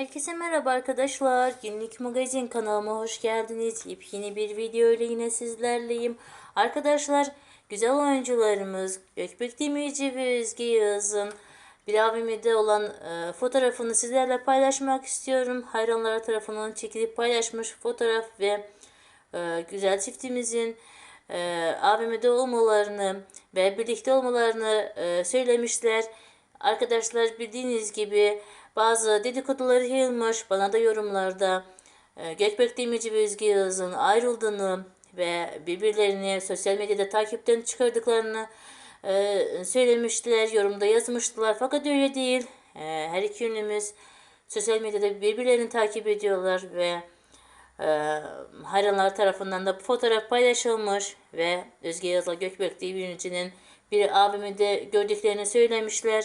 Herkese merhaba arkadaşlar. Günlük magazin kanalıma hoş geldiniz. Yepyeni bir video ile yine sizlerleyim. Arkadaşlar güzel oyuncularımız Gökbek Demirci ve Özge Yağız'ın bir abimde olan e, fotoğrafını sizlerle paylaşmak istiyorum. Hayranlar tarafından çekilip paylaşmış fotoğraf ve e, güzel çiftimizin e, AVM'de olmalarını ve birlikte olmalarını e, söylemişler. Arkadaşlar bildiğiniz gibi bazı dedikoduları yayılmış. Bana da yorumlarda e, Gökbek Demirci ve Özge Yağız'ın ayrıldığını ve birbirlerini sosyal medyada takipten çıkardıklarını e, söylemiştiler. Yorumda yazmıştılar. Fakat öyle değil. E, her iki ünlümüz sosyal medyada birbirlerini takip ediyorlar ve ee, hayranlar tarafından da bu fotoğraf paylaşılmış ve Özge Yazla Gökbek Demirci'nin bir abimi de gördüklerini söylemişler.